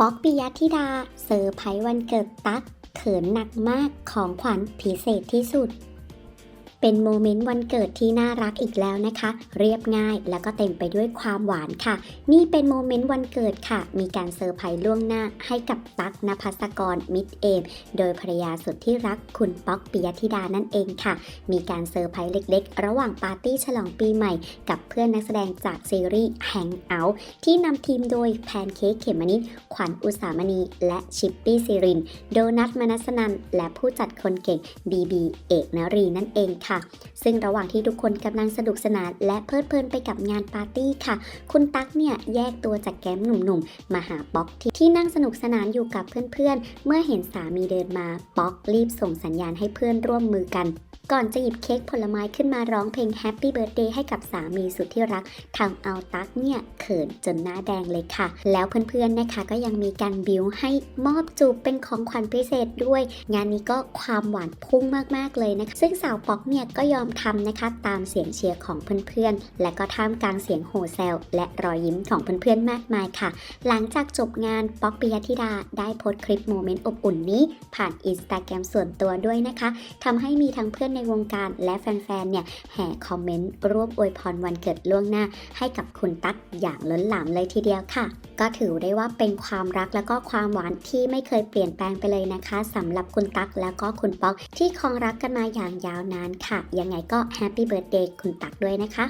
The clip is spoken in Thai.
ป๊อกปิยธิดาเซอร์ไพรส์วันเกิดตั๊กเขินหนักมากของขวัญพิเศษที่สุด เป็นโมเมนต์วันเกิดที่น่ารักอีกแล้วนะคะ เรียบง่ายแล้วก็เต็มไปด้วยความหวานค่ะ นี่เป็นโมเมนต์วันเกิดค่ะ มีการเซอร์ไพรส์ล่วงหน้าให้กับตั๊กนภัสกรมิตรเอม โดยภรรยาสุดที่รักคุณป๊อกปิยธิดานั่นเองค่ะ มีการเซอร์ไพรส์เล็กๆ ระหว่างปาร์ตี้ฉลองปีใหม่ กับเพื่อนนักแสดงจากซีรีส์ Hang Out ที่นำทีมโดยแพนเค้กเขมมนิดขวัญอุสามณี และชิปปี้ซิริน โดนัทมนัสนันและผู้จัดคนเก่งบีบีเอกนรีนั่นเองค่ะซึ่งระหว่างที่ทุกคนกำลังสนุกสนาน และเพลิดเพลินไปกับงานปาร์ตี้ค่ะ คุณตั๊กเนี่ยแยกตัวจากแก๊มหนุ่มๆ มาหาป๊อกที่ที่นั่งสนุกสนานอยู่กับเพื่อนๆ เมื่อเห็นสามีเดินมา ป๊อกรีบส่งสัญญาณให้เพื่อนร่วมมือกัน ก่อนจะหยิบเค้กผลไม้ขึ้นมาร้องเพลง Happy Birthday ให้กับสามีสุดที่รักทำเอาตักเนี่ยเขินจนหน้าแดงเลยค่ะ แล้วเพื่อนๆนะคะก็ยังมีการบิวให้มอบจูบเป็นของขวัญพิเศษด้วย งานนี้ก็ความหวานพุ่งมากๆเลยนะคะ ซึ่งสาวป๊อกเนี่ยก็ยอมทำนะคะตามเสียงเชียร์ของเพื่อนๆ และก็ท่ามกลางเสียงโห่แซวและรอยยิ้มของเพื่อนๆมากมายค่ะ หลังจากจบงานป๊อกปิยธิดาได้โพสต์คลิปโมเมนต์อบอุ่นนี้ ผ่านอินสตาแกรมส่วนตัวด้วยนะคะทำให้มีทั้งเพื่อนในวงการและแฟนๆ เนี่ยแห่คอมเมนต์ร่วมอวยพรวันเกิดล่วงหน้า ให้กับคุณตั๊กอย่างล้นหลามเลยทีเดียวค่ะ ก็ถือได้ว่าเป็นความรักแล้วก็ความหวานที่ไม่เคยเปลี่ยนแปลงไปเลยนะคะสำหรับคุณตั๊กแล้วก็คุณป๊อกที่คองรักกันมาอย่างยาวนานค่ะ ยังไงก็แฮปปี้เบิร์ดเดย์คุณตั๊กด้วยนะคะ